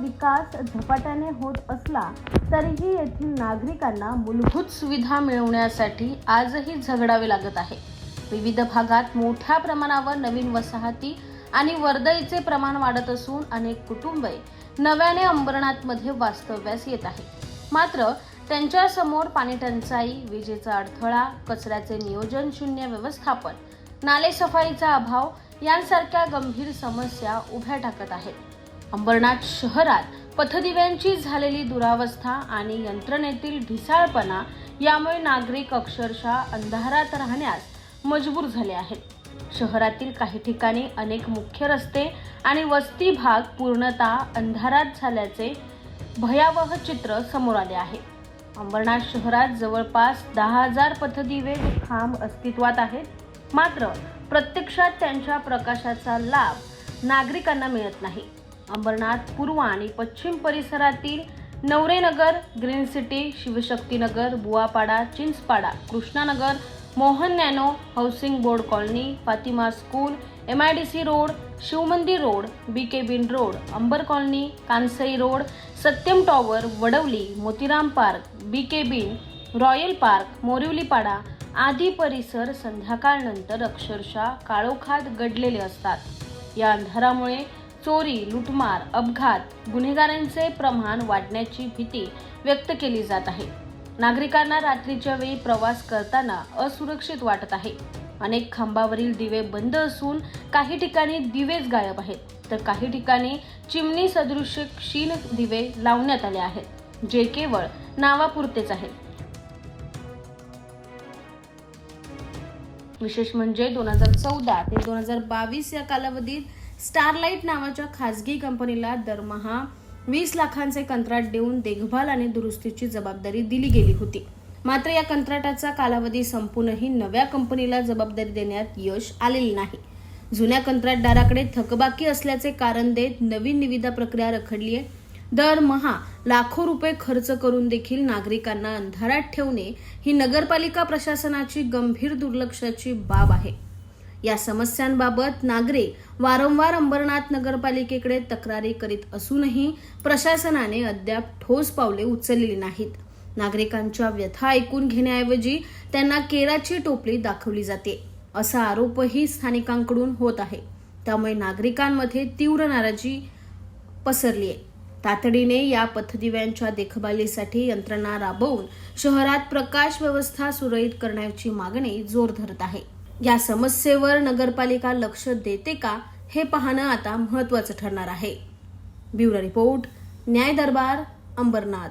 विकास झपाट्याने होत असला तरीही येथील नागरिकांना मूलभूत सुविधा मिळवण्यासाठी आजही झगडावे लागत आहे. विविध भागात मोठ्या प्रमाणावर नवीन वसाहती आणि वर्दळीचे प्रमाण वाढत असून अनेक कुटुंबे नव्याने अंबरनाथमध्ये वास्तव्यास येत आहे मात्र त्यांच्यासमोर पाणी टंचाई विजेचा अडथळा कचऱ्याचे नियोजन शून्य व्यवस्थापन नालेसफाईचा अभाव यांसारख्या गंभीर समस्या उभ्या टाकत आहेत. अंबरनाथ शहरात पथदिव्यांची झालेली दुरावस्था आणि यंत्रणेतील ढिसाळपणा यामुळे नागरिक अक्षरशः अंधारात राहण्यास मजबूर झाले आहेत. शहरातील काही ठिकाणी अनेक मुख्य रस्ते आणि वस्ती भाग पूर्णतः अंधारात झाल्याचे भयावह चित्र समोर आले आहे. अंबरनाथ शहरात जवळपास दहा हजार पथदिवे खांब अस्तित्वात आहेत. मात्र प्रत्यक्षात त्यांच्या प्रकाशाचा लाभ नागरिकांना मिळत नाही. अंबरनाथ पूर्व आणि पश्चिम परिसरातील Navarenagar green city Shivshaktinagar Buvapada Chinchpada Krishnanagar Mohan nano housing board colony Fatima school M I D C road Shivmandir road B K Bin road Ambar colony Kansai road Satyam tower Vadavali Motiram park B K Bin royal park Morivalipada आदी परिसर संध्याकाळनंतर अक्षरशः काळोखात गडलेले असतात. या अंधारामुळे चोरी लुटमार अपघात गुन्हेगारांचे प्रमाण वाढण्याची भीती व्यक्त केली जात आहे. नागरिकांना रात्रीच्या वेळी प्रवास करताना असुरक्षित वाटत आहे. अनेक खांबावरील दिवे बंद असून काही ठिकाणी दिवेच गायब आहेत. तर काही ठिकाणी चिमणी सदृश्य क्षीण दिवे लावण्यात आले आहेत जे केवळ नावापुरतेच आहेत विशेष म्हणजे दोन हजार चौदा ते दोन हजार बावीस या कालावधीत स्टारलाईट नावाच्या खासगी कंपनीला दरमहा वीस लाखांचे कंत्राट देऊन देखभाल आणि दुरुस्तीची जबाबदारी दिली गेली होती. मात्र या कंत्राटाचा कालावधी संपूनही नव्या कंपनीला जबाबदारी देण्यात यश आलेले नाही. जुन्या कंत्राटदाराकडे थकबाकी असल्याचे कारण देत नवीन निविदा प्रक्रिया रखडली आहे. दरमहा लाखो रुपये खर्च करून देखील नागरिकांना अंधारात ठेवणे ही नगरपालिका प्रशासनाची गंभीर दुर्लक्षाची बाब आहे. या समस्यांबाबत नागरिक वारंवार अंबरनाथ नगरपालिकेकडे तक्रारी करीत असूनही प्रशासनाने अद्याप ठोस पावले उचललेली नाहीत. नागरिकांच्या व्यथा ऐकून घेण्याऐवजी त्यांना केराची टोपली दाखवली जाते असा आरोपही स्थानिकांकडून होत आहे. त्यामुळे नागरिकांमध्ये तीव्र नाराजी पसरली आहे. तातडीने या पथदिव्यांच्या देखभालीसाठी यंत्रणा राबवून शहरात प्रकाश व्यवस्था सुरळीत करण्याची मागणी जोर धरत आहे. या समस्येवर नगरपालिका लक्ष देते का हे पाहणं आता महत्वाचं ठरणार आहे. ब्युरो रिपोर्ट न्याय दरबार अंबरनाथ.